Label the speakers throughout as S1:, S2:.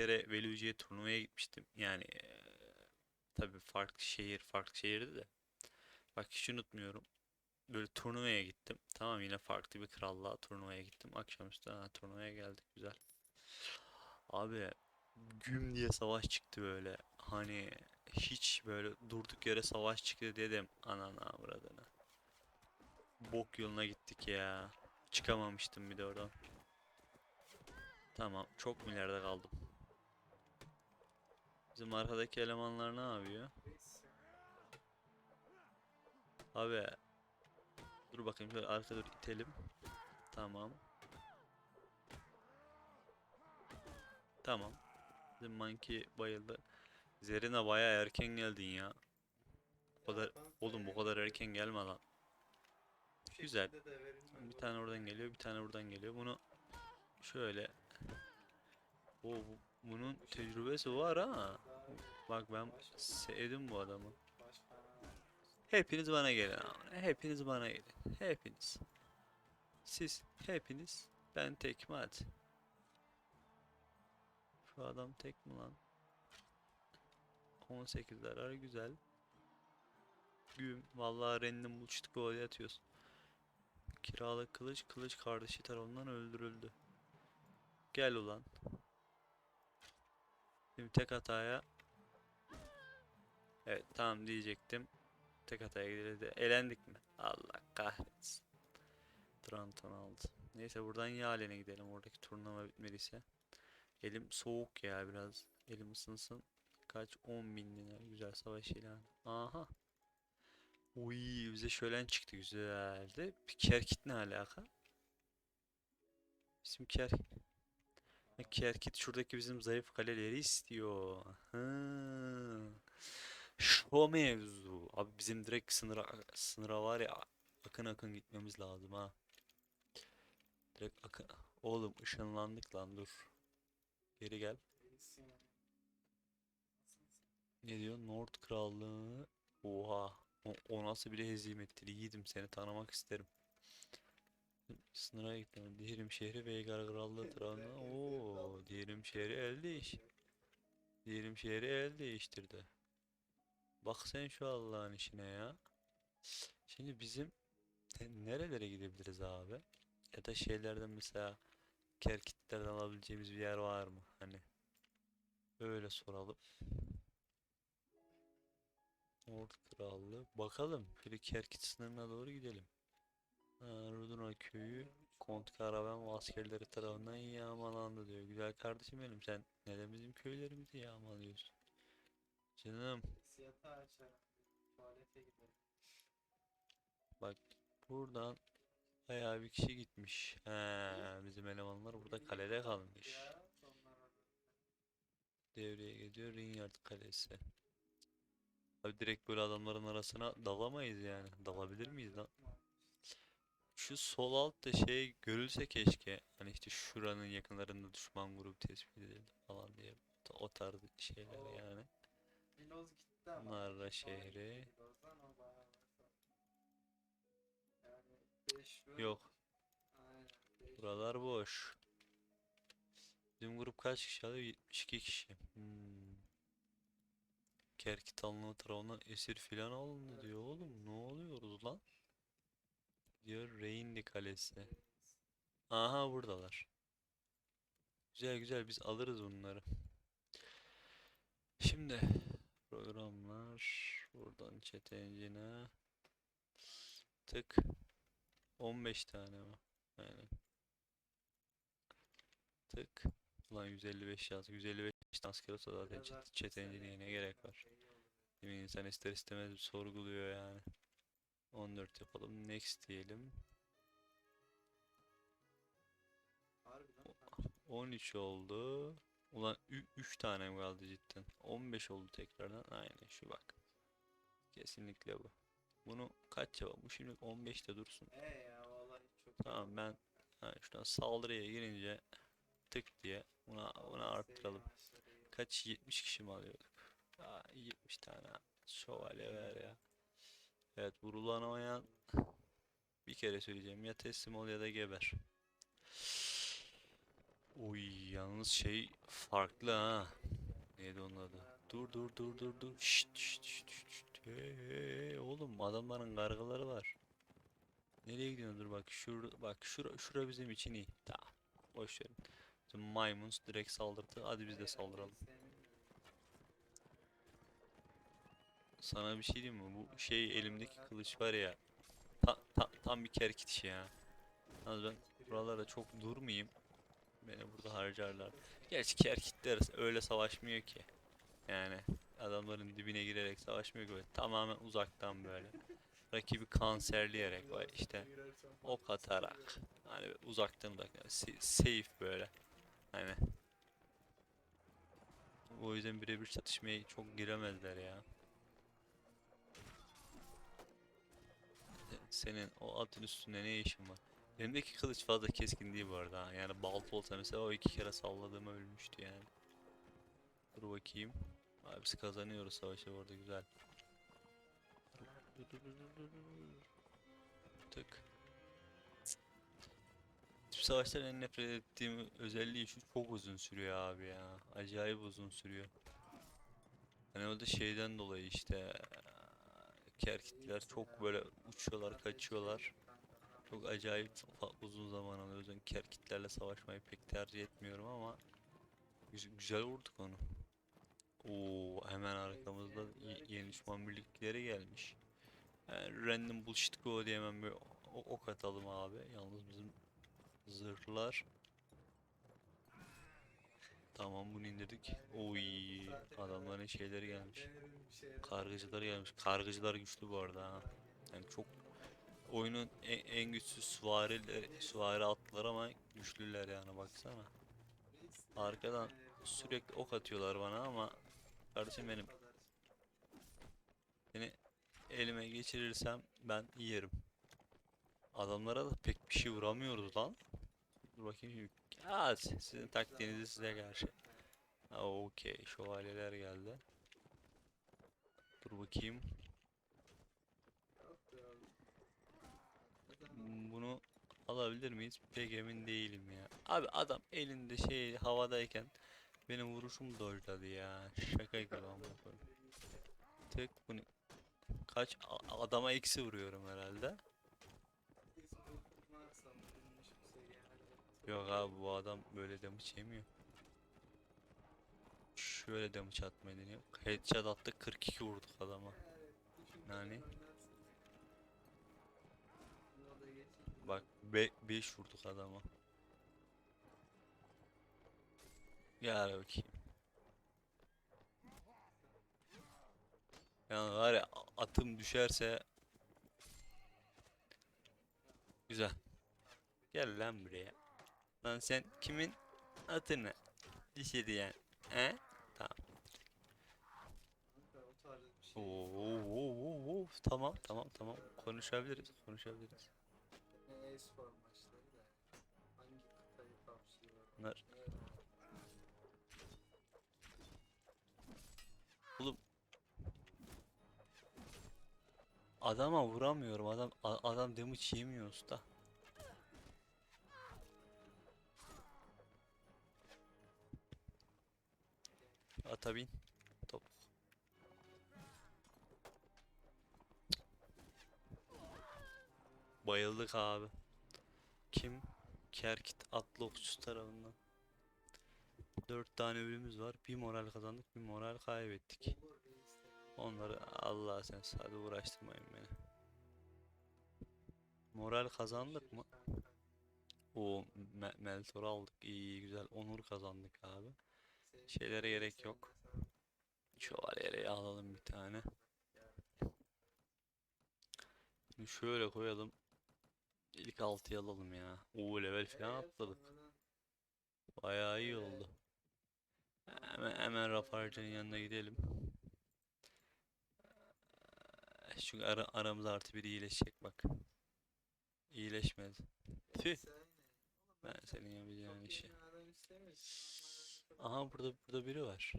S1: kere Velucci'ye turnuvaya gitmiştim. Yani eee tabii farklı şehir, farklı şehirdi de. Bak hiç unutmuyorum. Böyle turnuvaya gittim. Tamam yine farklı bir krallığa turnuvaya gittim. Akşamüstü ha, turnuvaya geldik güzel. Abi güm diye savaş çıktı böyle. Hani hiç böyle durduk yere savaş çıktı dedim. Anana avradına. Bok yoluna gittik ya. Çıkamamıştım bir de oradan. Tamam çok mu kaldım? Bizim arkadaki elemanlar ne yapıyor? Abi dur bakayım şöyle arka dur itelim. Tamam. Tamam. Bizim monkey bayıldı. Zerina bayağı erken geldin ya. Bu kadar oğlum bu kadar erken gelme lan. Güzel. Bir tane oradan geliyor, bir tane buradan geliyor. Bunu şöyle o bu- bunun tecrübesi var ha. Bak ben sevdim bu adamı. Hepiniz bana gelin ama. Hepiniz bana gelin. Hepiniz. Siz hepiniz ben tek mi hadi. Şu adam tek mi lan? 18 zarar güzel. Güm. Vallahi random buluştuk gol atıyoruz. Kiralık kılıç, kılıç kardeşi tarafından öldürüldü. Gel ulan. Şimdi tek hataya Evet tamam diyecektim. Tek hataya gidildi. Elendik mi? Allah kahretsin. Tranton aldı. Neyse buradan Yalen'e gidelim. Oradaki turnuva bitmediyse. Elim soğuk ya biraz. Elim ısınsın. Kaç? 10 bin dinar. Güzel savaş ilanı. Aha. Uy bize şölen çıktı güzeldi. Bir Kerkit ne alaka? Bizim Ker... Kerkit şuradaki bizim zayıf kaleleri istiyor. Hı. Şu mevzu. Abi bizim direkt sınıra sınıra var ya akın akın gitmemiz lazım ha. Direkt akın. Oğlum ışınlandık lan dur. Geri gel. Ne diyor? Nord Krallığı. Oha. O, o nasıl bile hezimettir. Yiğidim seni tanımak isterim. Sınıra gittim. Diyelim şehri Veigar Krallığı tarafından. Oo, diyelim şehri el değiş. Diyelim şehri el değiştirdi. Bak sen şu Allah'ın işine ya. Şimdi bizim nerelere gidebiliriz abi? Ya da şeylerden mesela Kerkitlerden alabileceğimiz bir yer var mı? Hani öyle soralım. Nord Krallığı. Bakalım. Bir Kerkit sınırına doğru gidelim. Ha, Ruduna köyü Kont Karavan ve askerleri tarafından yağmalandı diyor. Güzel kardeşim benim sen neden bizim köylerimizi yağmalıyorsun? Canım
S2: Siyata açar. Tuvalete gidelim.
S1: bak buradan bayağı bir kişi gitmiş. He, bizim elemanlar burada kalede kalmış. Devreye gidiyor Rinyard Kalesi. Abi direkt böyle adamların arasına dalamayız yani. Dalabilir miyiz lan? Şu sol altta şey görülse keşke. Hani işte şuranın yakınlarında düşman grubu tespit edildi falan diye. O tarz şeyler
S2: Oo.
S1: yani.
S2: Biloz gitti ama.
S1: Narra şehri.
S2: Biloz'dan o bayağı varsa. Yani 5
S1: Yok. Buralar boş. Bizim grup kaç kişi alıyor? 72 kişi. Hmm. Kerkit alınma tarafından esir filan alındı diyor oğlum. Ne oluyoruz lan? Diyor Reyndi Kalesi. Aha buradalar. Güzel güzel biz alırız bunları. Şimdi programlar buradan chat engine'e tık 15 tane mi? Aynen. Tık. Ulan 155 yaz. 155 tane asker olsa zaten chat, chat engine'e ne gerek var? Değil mi? İnsan ister istemez sorguluyor yani. 14 yapalım. Next diyelim.
S2: Harbiden
S1: O-
S2: kaç?
S1: 13 oldu. Ulan 3 tane mi kaldı cidden? 15 oldu tekrardan. Aynen şu bak. Kesinlikle bu. Bunu kaç yapalım? Bu şimdi 15'te dursun.
S2: He ya vallahi çok
S1: Tamam ben ha, şuradan saldırıya girince tık diye buna buna arttıralım. Kaç 70 kişi mi alıyorduk? Aa, 70 tane şövalye ver ya. Evet vurulamayan bir kere söyleyeceğim ya teslim ol ya da geber. Oy yalnız şey farklı ha. Neydi onun adı? Dur dur dur dur dur. Şşt şşt şşt şşt. Hey, hey, oğlum adamların kargaları var. Nereye gidiyorsun? Dur bak şur bak şura şura bizim için iyi. Tamam. Boş verin. Bizim maymun direkt saldırdı. Hadi biz de saldıralım. Sana bir şey diyeyim mi? Bu şey elimdeki kılıç var ya. Ta, ta- tam bir kerkit işi ya. Yalnız ben buralarda çok durmayayım. Beni burada harcarlar. Gerçi kerkitler öyle savaşmıyor ki. Yani adamların dibine girerek savaşmıyor ki. Tamamen uzaktan böyle. Rakibi kanserleyerek işte ok atarak. Hani uzaktan uzaktan. sa- Safe böyle. Hani. O yüzden birebir çatışmaya çok giremezler ya. Senin o atın üstünde ne işin var? Elimdeki kılıç fazla keskin değil bu arada. ha. Yani balta olsa mesela o iki kere salladığıma ölmüştü yani. Dur bakayım. Abi biz kazanıyoruz savaşı orada güzel. Tık. Tüm savaşların en nefret ettiğim özelliği şu çok uzun sürüyor abi ya. Acayip uzun sürüyor. Hani o da şeyden dolayı işte kerkitler çok böyle uçuyorlar, kaçıyorlar. Çok acayip uzun zaman alıyor. O yüzden kerkitlerle savaşmayı pek tercih etmiyorum ama güz- güzel vurduk onu. Oo hemen arkamızda ye- yeni düşman birlikleri gelmiş. Yani random bullshit go diye hemen bir o- ok atalım abi. Yalnız bizim zırhlar Tamam bunu indirdik. Oy adamların şeyleri gelmiş. Kargıcılar gelmiş. Kargıcılar güçlü bu arada ha. Yani çok oyunun en, en güçsüz süvariler, süvari atlar ama güçlüler yani baksana. Arkadan sürekli ok atıyorlar bana ama kardeşim benim seni elime geçirirsem ben yerim. Adamlara da pek bir şey vuramıyoruz lan. Dur bakayım. Aa, si- sizin taktiğinizi size karşı. Okey, şövalyeler geldi. Dur bakayım. Bunu alabilir miyiz? Pek emin değilim ya. Abi adam elinde şey havadayken benim vuruşum dojladı ya. Şaka gibi. Tek bunu kaç adama eksi vuruyorum herhalde. Yok abi bu adam böyle damage yemiyor. Şöyle damage atmayı deniyor. Headshot attı 42 vurduk adama. Yani bak 5 vurduk adama. Gel bakayım. Yani var ya atım düşerse Güzel. Gel lan buraya. Lan sen kimin atını dişedi yani? He? Oo, oo, oo, oo. Tamam tamam tamam konuşabiliriz konuşabiliriz.
S2: E-spor maçları da hangi kıtayı kapsıyor?
S1: Bunlar Oğlum Adama vuramıyorum adam adam damage yemiyor usta. Ata bin. Top. Bayıldık abi. Kim? Kerkit atlı okçusu tarafından. Dört tane ölümümüz var. Bir moral kazandık, bir moral kaybettik. Onları Allah sen hadi uğraştırmayın beni. Moral kazandık mı? O Me Meltor'u aldık. İyi, güzel. Onur kazandık abi. Şeylere gerek yok. Şövalyeyi alalım bir tane. Şimdi şöyle koyalım. İlk altıyı alalım ya. Oo level falan atladık. Bayağı iyi oldu. Hemen, hemen Rafarcan'ın yanına gidelim. Çünkü ara, aramızda artı bir iyileşecek bak. İyileşmedi. Tüh. Ben senin yapacağın işi. Aha burada burada biri var.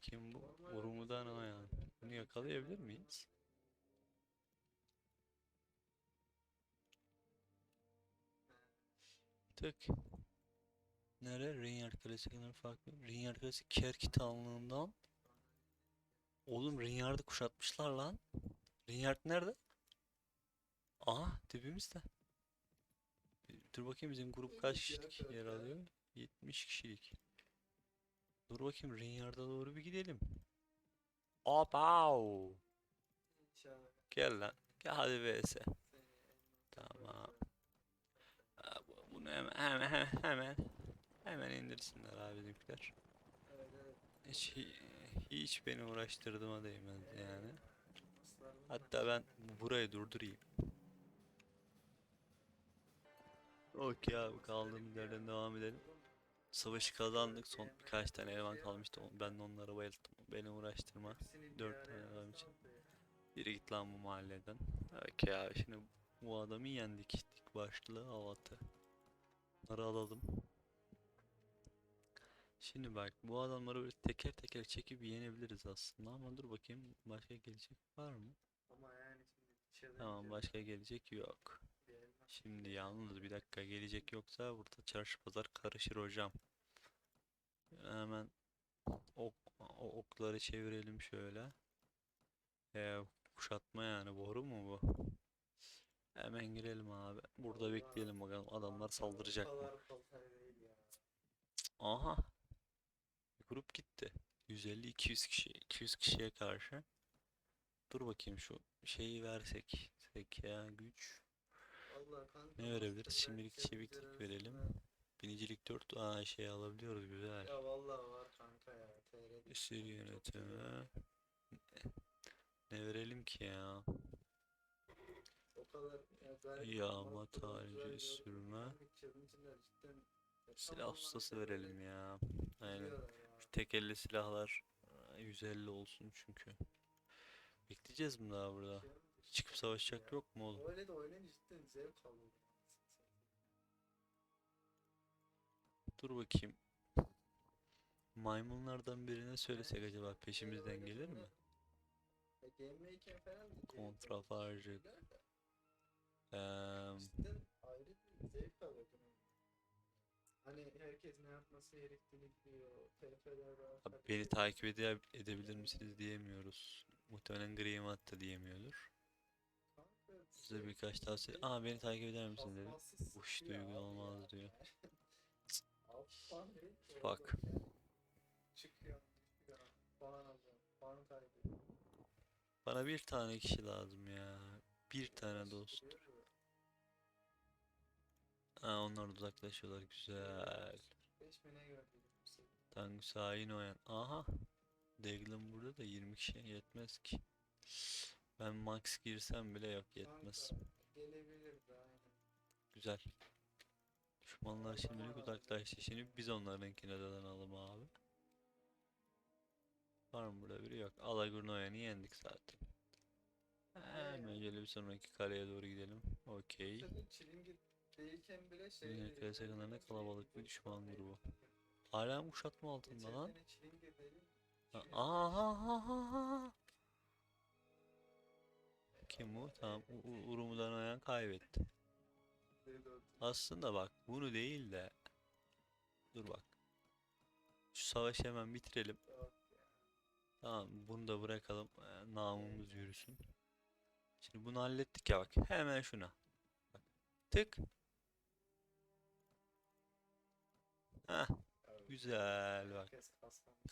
S1: Kim bu? Urumudan Ayan. Bunu yakalayabilir miyiz? Tık. nere? Rinyard Kalesi kadar farklı. Rinyard Kalesi Kerkit Hanlığı'ndan. Oğlum Rinyard'ı kuşatmışlar lan. Rinyard nerede? Aha dibimizde. Dur bakayım bizim grup kaç kişilik yer alıyor? 70 kişilik. Dur bakayım Rinyard'a doğru bir gidelim.
S2: İnşallah
S1: Gel lan. Gel hadi vs. Tamam. Bunu hemen hemen hemen hemen, hemen indirsinler abi bizimkiler. Hiç, hiç beni uğraştırdığıma değmez yani. Hatta ben burayı durdurayım. Okey abi kaldığımız yerden devam edelim. Savaşı kazandık. Son birkaç tane eleman kalmıştı. Ben de onları bayılttım. Beni uğraştırma. Dört tane adam için. Yürü git lan bu mahalleden. Okey abi şimdi bu adamı yendik. Dik başlı havatı. Bunları alalım. Şimdi bak bu adamları böyle teker teker çekip yenebiliriz aslında ama dur bakayım başka gelecek var mı?
S2: Ama yani şimdi
S1: Tamam başka gelecek yok. Şimdi yalnız bir dakika gelecek yoksa burada çarşı pazar karışır hocam. Hemen ok, o okları çevirelim şöyle. Ee, kuşatma yani boru mu bu? Hemen girelim abi. Burada bekleyelim bakalım adamlar saldıracak mı? Aha. Bir grup gitti. 150-200 kişi. 200 kişiye karşı. Dur bakayım şu şeyi versek. Zeka, güç. Ne verebiliriz? Şimdilik çeviklik verelim. Binicilik 4. Aa şey alabiliyoruz güzel.
S2: Ya vallahi var kanka ya. Çok iyi
S1: yönetimi.
S2: ya.
S1: Ne verelim ki ya?
S2: O kadar
S1: Yağma,
S2: gördüm.
S1: sürme. Silah ustası verelim ya. Aynen. Şu tek elli silahlar aa, 150 olsun çünkü. Bekleyeceğiz mi daha burada?
S2: Şey
S1: Çıkıp
S2: şey
S1: savaşacak yok mu oğlum?
S2: Öyle de oynayınca cidden zevk alıyorum.
S1: Dur bakayım. Maymunlardan birine söylesek acaba peşimizden gelir mi?
S2: Ya Game'deyken falan da alıyorsun da
S1: Eee
S2: Cidden ayrı bir zevk alıyordum. Hani herkes ne yapması gerektiğini biliyor. TF'ler var.
S1: Abi beni takip ede edebilir misiniz diyemiyoruz. Muhtemelen Grimat da diyemiyordur. Size birkaç tavsiye... Aa beni takip eder misin dedi. Bu iş duygu olmaz diyor. Fuck. Bana bir tane kişi lazım ya. Bir tane dost. Aa onlar uzaklaşıyorlar güzel.
S2: 5 mi ne gördüm?
S1: Tangus hain oyan. Aha. Deglin burada da 20 kişi yetmez ki. Ben max girsem bile yok yetmez.
S2: Gelebilir de aynen.
S1: Güzel. Düşmanlar şimdilik uzaklaştı. Şimdi biz onlarınkine dadanalım abi. Var mı burada biri yok. Alagurnoyan'ı yendik zaten. Hemen şöyle bir sonraki kaleye doğru gidelim. Okey.
S2: Senin çilingir değilken bile şey...
S1: Sakınlarında kalabalık bir düşman grubu. Hala mı kuşatma altında lan?
S2: çilingir dedim.
S1: Ha- Aha, aha, aha. Kim bu? Tamam. Urumu'dan Oyan kaybetti. Aslında bak bunu değil de dur bak. Şu savaşı hemen bitirelim. Tamam bunu da bırakalım. Ee, namımız yürüsün. Şimdi bunu hallettik ya bak. Hemen şuna. Bak. Tık. Heh, güzel bak.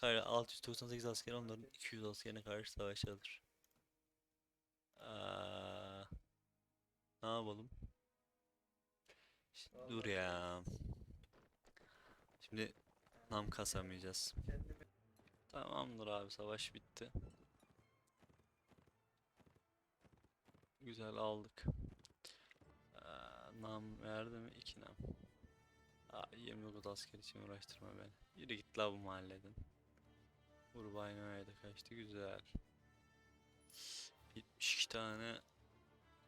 S1: Kare 698 asker onların 200 askerine karşı savaş alır. Aa, ne yapalım? Şimdi dur ya. Şimdi nam kasamayacağız. Tamamdır abi savaş bitti. Güzel aldık. Nam verdi mi? 2 nam. Aa, 29 asker için uğraştırma beni. Yürü git la bu mahalleden. Urbayno'ya da kaçtı güzel. 72 tane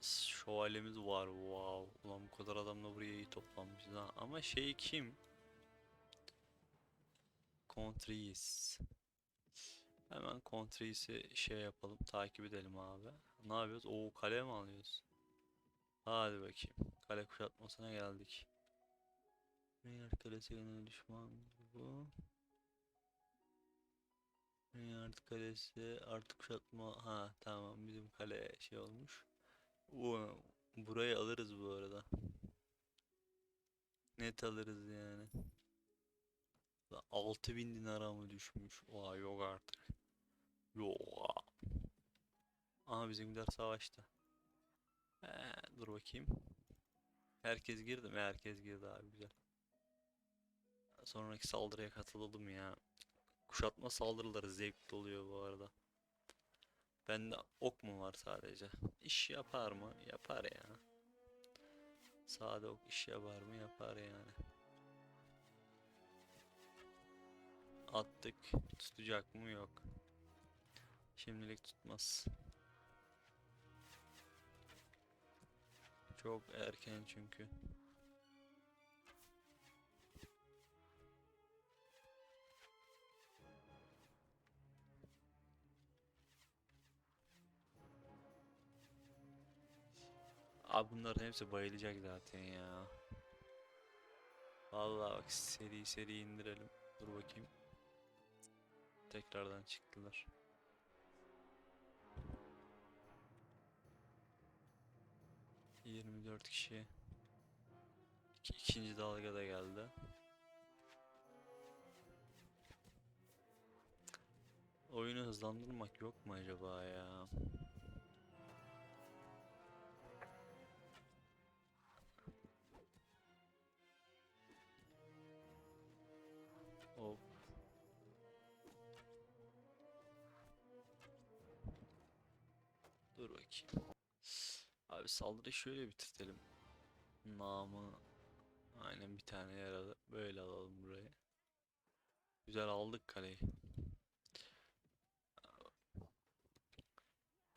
S1: şövalyemiz var wow. Ulan bu kadar adamla buraya iyi toplanmışız ha. Ama şey kim? Contreras. Hemen Contreas'i şey yapalım takip edelim abi. Ne yapıyoruz? Oo kale mi alıyoruz? Hadi bakayım. Kale kuşatmasına geldik. Reinhardt kalesi düşman bu. Reinhardt kalesi artık kuşatma. Ha tamam bizim kale şey olmuş. O, burayı alırız bu arada. Net alırız yani. 6000 dinara mı düşmüş? Oha yok artık. Yok. Aha bizimkiler savaşta. Ee, dur bakayım. Herkes girdi mi? Herkes girdi abi güzel. Sonraki saldırıya katılalım ya. Kuşatma saldırıları zevkli oluyor bu arada. Bende ok mu var sadece? İş yapar mı? Yapar ya. Sade ok iş yapar mı? Yapar yani. Attık. Tutacak mı? Yok. Şimdilik tutmaz. Çok erken çünkü. Abi bunların hepsi bayılacak zaten ya. Vallahi bak seri seri indirelim. Dur bakayım. Tekrardan çıktılar. Yirmi dört kişi. İki, ikinci dalga da geldi. Oyunu hızlandırmak yok mu acaba ya? Abi saldırıyı şöyle bitirtelim. Namı aynen bir tane yaralı. Böyle alalım burayı. Güzel aldık kaleyi.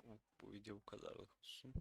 S1: Bu, bu video bu kadar olsun.